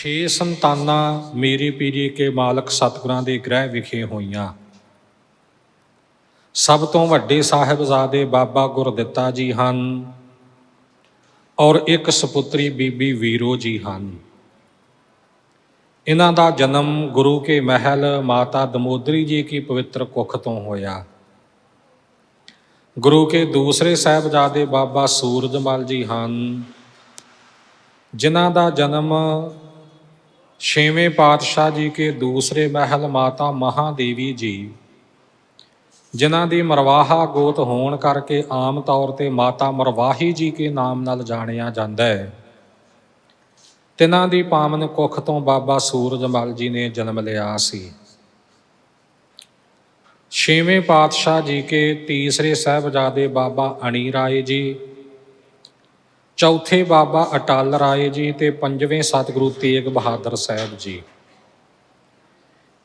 ਛੇ ਸੰਤਾਨਾਂ ਮੇਰੀ ਪੀਰੀ ਕੇ ਮਾਲਕ ਸਤਿਗੁਰਾਂ ਦੇ ਗ੍ਰਹਿ ਵਿਖੇ ਹੋਈਆਂ। ਸਭ ਤੋਂ ਵੱਡੇ ਸਾਹਿਬਜ਼ਾਦੇ ਬਾਬਾ ਗੁਰਦਿੱਤਾ ਜੀ ਹਨ ਔਰ ਇੱਕ ਸੁਪੁੱਤਰੀ ਬੀਬੀ ਵੀਰੋ ਜੀ ਹਨ। ਇਹਨਾਂ ਦਾ ਜਨਮ ਗੁਰੂ ਕੇ ਮਹਿਲ ਮਾਤਾ ਦਮੋਦਰੀ ਜੀ ਕੀ ਪਵਿੱਤਰ ਕੁੱਖ ਤੋਂ ਹੋਇਆ। ਗੁਰੂ ਕੇ ਦੂਸਰੇ ਸਾਹਿਬਜ਼ਾਦੇ ਬਾਬਾ ਸੂਰਜਮਲ ਜੀ ਹਨ, ਜਿਨ੍ਹਾਂ ਦਾ ਜਨਮ ਛੇਵੇਂ ਪਾਤਸ਼ਾਹ ਜੀ ਕੇ ਦੂਸਰੇ ਮਹਿਲ ਮਾਤਾ ਮਹਾਦੇਵੀ ਜੀ। ਜਿਨ੍ਹਾਂ ਦੀ ਮਰਵਾਹਾ ਗੋਤ ਹੋਣ ਕਰਕੇ ਆਮ ਤੌਰ ਤੇ ਮਾਤਾ ਮਰਵਾਹੀ ਜੀ ਕੇ ਨਾਮ ਨਾਲ ਜਾਣਿਆ ਜਾਂਦਾ ਹੈ। ਤਿਨਾਂ ਦੀ ਪਾਵਨ ਕੁੱਖ ਤੋਂ ਬਾਬਾ ਸੂਰਜਮਲ ਜੀ ਨੇ ਜਨਮ ਲਿਆ ਸੀ। ਛੇਵੇਂ ਪਾਤਸ਼ਾਹ ਜੀ ਕੇ ਤੀਸਰੇ ਸਾਹਿਬਜ਼ਾਦੇ ਬਾਬਾ ਅਣੀ ਰਾਏ ਜੀ ਚੌਥੇ ਬਾਬਾ ਅਟਲ ਰਾਏ ਜੀ ਤੇ ਪੰਜਵੇਂ ਸਤਿਗੁਰੂ ਤੇਗ ਬਹਾਦਰ ਸਾਹਿਬ ਜੀ।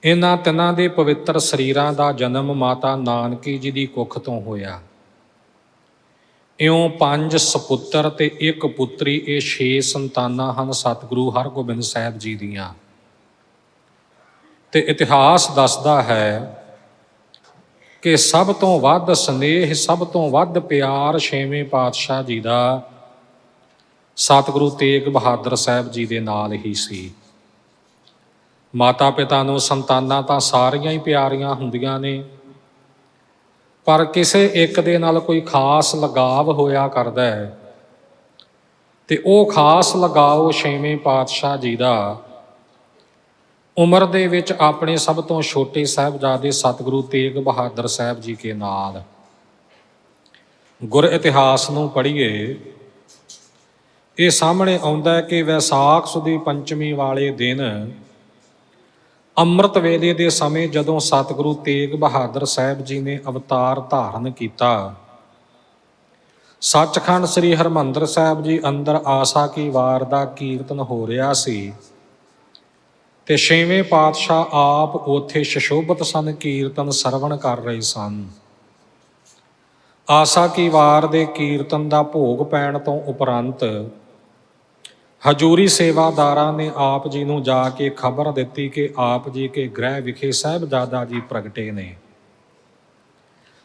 ਇਹਨਾਂ ਤਿੰਨਾਂ ਦੇ ਪਵਿੱਤਰ ਸਰੀਰਾਂ ਦਾ ਜਨਮ ਮਾਤਾ ਨਾਨਕੀ ਜੀ ਦੀ ਕੁੱਖ ਤੋਂ ਹੋਇਆ। ਇਉਂ ਪੰਜ ਸੁਪੁੱਤਰ ਤੇ ਇੱਕ ਪੁੱਤਰੀ ਇਹ ਛੇ ਸੰਤਾਨਾਂ ਹਨ ਸਤਿਗੁਰੂ ਹਰਗੋਬਿੰਦ ਸਾਹਿਬ ਜੀ ਦੀਆਂ। ਤੇ ਇਤਿਹਾਸ ਦੱਸਦਾ ਹੈ ਕਿ ਸਭ ਤੋਂ ਵੱਧ ਸਨੇਹ, ਸਭ ਤੋਂ ਵੱਧ ਪਿਆਰ ਛੇਵੇਂ ਪਾਤਸ਼ਾਹ ਜੀ ਦਾ ਸਤਿਗੁਰੂ ਤੇਗ ਬਹਾਦਰ ਸਾਹਿਬ ਜੀ ਦੇ ਨਾਲ ਹੀ ਸੀ। ਮਾਤਾ ਪਿਤਾ ਨੂੰ ਸੰਤਾਨਾਂ ਤਾਂ ਸਾਰੀਆਂ ਹੀ ਪਿਆਰੀਆਂ ਹੁੰਦੀਆਂ ਨੇ, ਪਰ ਕਿਸੇ ਇੱਕ ਦੇ ਨਾਲ ਕੋਈ ਖਾਸ ਲਗਾਵ ਹੋਇਆ ਕਰਦਾ ਹੈ। ਤੇ ਉਹ ਖਾਸ ਲਗਾਓ ਛੇਵੇਂ ਪਾਤਸ਼ਾਹ ਜੀ ਦਾ ਉਮਰ ਦੇ ਵਿੱਚ ਆਪਣੇ ਸਭ ਤੋਂ ਛੋਟੇ ਸਾਹਿਬਜ਼ਾਦੇ ਸਤਿਗੁਰੂ ਤੇਗ ਬਹਾਦਰ ਸਾਹਿਬ ਜੀ ਕੇ ਨਾਲ। ਗੁਰ ਇਤਿਹਾਸ ਨੂੰ ਪੜ੍ਹੀਏ ਇਹ ਸਾਹਮਣੇ ਆਉਂਦਾ ਹੈ ਕਿ ਵੈਸਾਖ ਸੁਦੀ ਪੰਚਮੀ ਵਾਲੇ ਦਿਨ ਅੰਮ੍ਰਿਤ ਵੇਲੇ ਦੇ ਸਮੇਂ ਜਦੋਂ ਸਤਿਗੁਰੂ ਤੇਗ ਬਹਾਦਰ ਸਾਹਿਬ ਜੀ ਨੇ ਅਵਤਾਰ ਧਾਰਨ ਕੀਤਾ, ਸੱਚਖੰਡ ਸ੍ਰੀ ਹਰਮੰਦਰ ਸਾਹਿਬ ਜੀ ਅੰਦਰ ਆਸਾ ਕੀ ਵਾਰ ਦਾ ਕੀਰਤਨ ਹੋ ਰਿਹਾ ਸੀ ਤੇ ਛੇਵੇਂ ਪਾਤਸ਼ਾਹ ਆਪ ਉਥੇ ਸ਼ਸ਼ੋਭਤ ਸਨ, ਕੀਰਤਨ ਸਰਵਣ ਕਰ ਰਹੇ ਸਨ। ਆਸਾ ਕੀ ਵਾਰ ਦੇ ਕੀਰਤਨ ਦਾ ਭੋਗ ਪੈਣ ਤੋਂ ਉਪਰੰਤ ਹਜੂਰੀ ਸੇਵਾਦਾਰਾਂ ਨੇ ਆਪ ਜੀ ਨੂੰ ਜਾ ਕੇ ਖਬਰ ਦਿੱਤੀ ਕਿ ਆਪ ਜੀ ਕੇ ਗ੍ਰਹਿ ਵਿਖੇ ਸਾਹਿਬਜ਼ਾਦਾ ਜੀ ਪ੍ਰਗਟੇ ਨੇ।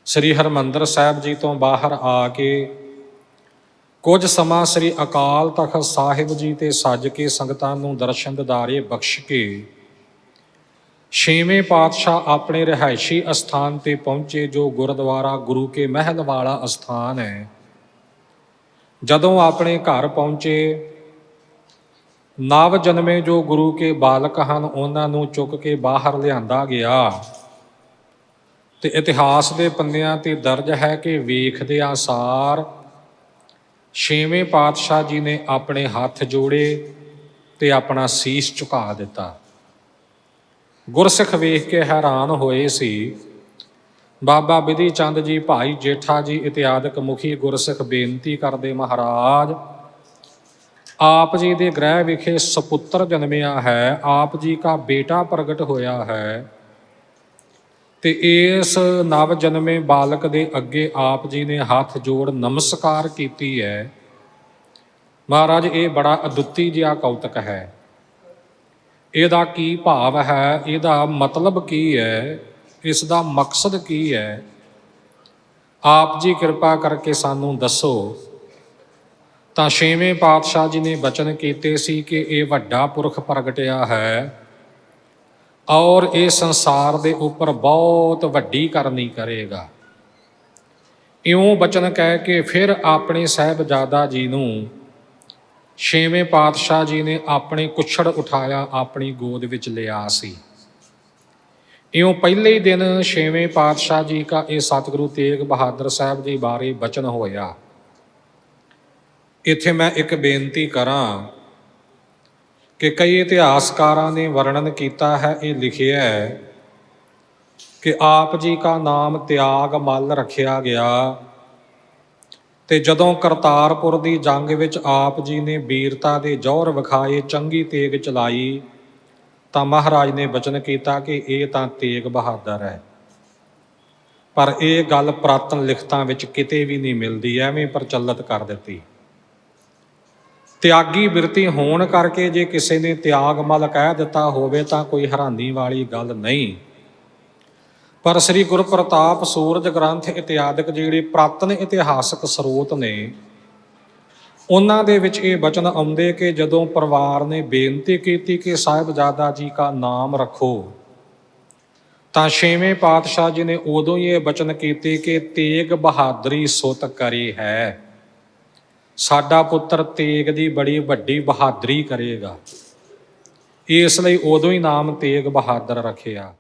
ਸ੍ਰੀ ਹਰਮੰਦਰ ਸਾਹਿਬ ਜੀ ਤੋਂ ਬਾਹਰ ਆ ਕੇ ਕੁਝ ਸਮਾਂ ਸ੍ਰੀ ਅਕਾਲ ਤਖਤ ਸਾਹਿਬ ਜੀ ਤੇ ਸੱਜ ਕੇ ਸੰਗਤਾਂ ਨੂੰ ਦਰਸ਼ਨ ਦਿਦਾਰੇ ਬਖਸ਼ ਕੇ ਛੇਵੇਂ ਪਾਤਸ਼ਾਹ ਆਪਣੇ ਰਿਹਾਇਸ਼ੀ ਅਸਥਾਨ ਤੇ ਪਹੁੰਚੇ ਜੋ ਗੁਰਦੁਆਰਾ ਗੁਰੂ ਕੇ ਮਹਿਲ ਵਾਲਾ ਅਸਥਾਨ ਹੈ। ਜਦੋਂ ਆਪਣੇ ਘਰ ਪਹੁੰਚੇ ਨਵ ਜਨਮੇ ਜੋ ਗੁਰੂ ਕੇ ਬਾਲਕ ਹਨ, ਉਹਨਾਂ ਨੂੰ ਚੁੱਕ ਕੇ ਬਾਹਰ ਲਿਆਂਦਾ ਗਿਆ। ਤੇ ਇਤਿਹਾਸ ਦੇ ਪੰਨਿਆਂ ਤੇ ਦਰਜ ਹੈ ਕਿ ਵੇਖਦੇ ਆਸਾਰ ਛੇਵੇਂ ਪਾਤਸ਼ਾਹ ਜੀ ਨੇ ਆਪਣੇ ਹੱਥ ਜੋੜੇ ਤੇ ਆਪਣਾ ਸੀਸ ਝੁਕਾ ਦਿੱਤਾ। ਗੁਰਸਿੱਖ ਵੇਖ ਕੇ ਹੈਰਾਨ ਹੋਏ ਸੀ। ਬਾਬਾ ਬਿਧੀ ਚੰਦ ਜੀ, ਭਾਈ ਜੇਠਾ ਜੀ ਇਤਿਆਦਿਕ ਮੁਖੀ ਗੁਰਸਿੱਖ ਬੇਨਤੀ ਕਰਦੇ, ਮਹਾਰਾਜ ਆਪ ਜੀ ਦੇ ਗ੍ਰਹਿ ਵਿਖੇ ਸੁਪੁੱਤਰ ਜਨਮਿਆ ਹੈ, ਆਪ ਜੀ ਦਾ ਬੇਟਾ ਪ੍ਰਗਟ ਹੋਇਆ ਹੈ। ਤੇ ਇਸ ਨਵ ਜਨਮੇ ਬਾਲਕ ਦੇ ਅੱਗੇ ਆਪ ਜੀ ਨੇ ਹੱਥ ਜੋੜ ਨਮਸਕਾਰ ਕੀਤੀ ਹੈ। ਮਹਾਰਾਜ, ਇਹ ਬੜਾ ਅਦੁੱਤੀ ਜਿਹਾ ਕੌਤਕ ਹੈ। ਇਹਦਾ ਕੀ ਭਾਵ ਹੈ? ਇਹਦਾ ਮਤਲਬ ਕੀ ਹੈ? ਇਸ ਦਾ ਮਕਸਦ ਕੀ ਹੈ? ਆਪ ਜੀ ਕਿਰਪਾ ਕਰਕੇ ਸਾਨੂੰ ਦੱਸੋ। ਤਾਂ ਛੇਵੇਂ ਪਾਤਸ਼ਾਹ ਜੀ ਨੇ ਬਚਨ ਕੀਤੇ ਸੀ ਕਿ ਇਹ ਵੱਡਾ ਪੁਰਖ ਪ੍ਰਗਟਿਆ ਹੈ ਔਰ ਇਹ ਸੰਸਾਰ ਦੇ ਉੱਪਰ ਬਹੁਤ ਵੱਡੀ ਕਰਨੀ ਕਰੇਗਾ। ਇਉਂ ਬਚਨ ਕਹਿ ਕੇ ਫਿਰ ਆਪਣੇ ਸਾਹਿਬਜ਼ਾਦਾ ਜੀ ਨੂੰ ਛੇਵੇਂ ਪਾਤਸ਼ਾਹ ਜੀ ਨੇ ਆਪਣੇ ਕੁਛੜ ਉਠਾਇਆ, ਆਪਣੀ ਗੋਦ ਵਿੱਚ ਲਿਆ ਸੀ। ਇਉਂ ਪਹਿਲੇ ਦਿਨ ਛੇਵੇਂ ਪਾਤਸ਼ਾਹ ਜੀ ਦਾ ਇਹ ਸਤਿਗੁਰੂ ਤੇਗ ਬਹਾਦਰ ਸਾਹਿਬ ਜੀ ਬਾਰੇ ਬਚਨ ਹੋਇਆ। ਇੱਥੇ ਮੈਂ ਇੱਕ ਬੇਨਤੀ ਕਰਾਂ ਕਿ ਕਈ ਇਤਿਹਾਸਕਾਰਾਂ ਨੇ ਵਰਣਨ ਕੀਤਾ ਹੈ, ਇਹ ਲਿਖਿਆ ਹੈ ਕਿ ਆਪ ਜੀ ਦਾ ਨਾਮ ਤਿਆਗ ਮੱਲ ਰੱਖਿਆ ਗਿਆ ਤੇ ਜਦੋਂ ਕਰਤਾਰਪੁਰ ਦੀ ਜੰਗ ਵਿੱਚ ਆਪ ਜੀ ਨੇ ਵੀਰਤਾ ਦੇ ਜ਼ੋਹਰ ਵਿਖਾਏ, ਚੰਗੀ ਤੇਗ ਚਲਾਈ, ਤਾਂ ਮਹਾਰਾਜ ਨੇ ਬਚਨ ਕੀਤਾ ਕਿ ਇਹ ਤਾਂ ਤੇਗ ਬਹਾਦਰ ਹੈ। ਪਰ ਇਹ ਗੱਲ ਪ੍ਰਾਤਨ ਲਿਖਤਾਂ ਵਿੱਚ ਕਿਤੇ ਵੀ ਨਹੀਂ ਮਿਲਦੀ, ਐਵੇਂ ਪ੍ਰਚਲਿਤ ਕਰ ਦਿੱਤੀ। ਤਿਆਗੀ ਬਿਰਤੀ ਹੋਣ ਕਰਕੇ ਜੇ ਕਿਸੇ ਨੇ ਤਿਆਗ ਮਲ ਕਹਿ ਦਿੱਤਾ ਹੋਵੇ ਤਾਂ ਕੋਈ ਹੈਰਾਨੀ ਵਾਲੀ ਗੱਲ ਨਹੀਂ। ਪਰ ਸ੍ਰੀ ਗੁਰੂ ਪ੍ਰਤਾਪ ਸੂਰਜ ਗ੍ਰੰਥ ਇਤਿਆਦਿਕ ਜਿਹੜੇ ਪ੍ਰਾਤਨ ਇਤਿਹਾਸਕ ਸਰੋਤ ਨੇ, ਉਹਨਾਂ ਦੇ ਵਿੱਚ ਇਹ ਬਚਨ ਆਉਂਦੇ ਕਿ ਜਦੋਂ ਪਰਿਵਾਰ ਨੇ ਬੇਨਤੀ ਕੀਤੀ ਕਿ ਸਾਹਿਬਜ਼ਾਦਾ ਜੀ ਦਾ ਨਾਮ ਰੱਖੋ, ਤਾਂ ਛੇਵੇਂ ਪਾਤਸ਼ਾਹ ਜੀ ਨੇ ਉਦੋਂ ਹੀ ਇਹ ਬਚਨ ਕੀਤੇ ਕਿ ਤੇਗ ਬਹਾਦਰੀ ਸੁਤ ਕਰੀ ਹੈ। ਸਾਡਾ ਪੁੱਤਰ ਤੇਗ ਦੀ ਬੜੀ ਵੱਡੀ ਬਹਾਦਰੀ ਕਰੇਗਾ। ਇਸ ਲਈ ਉਦੋਂ ਹੀ ਨਾਮ ਤੇਗ ਬਹਾਦਰ ਰੱਖਿਆ।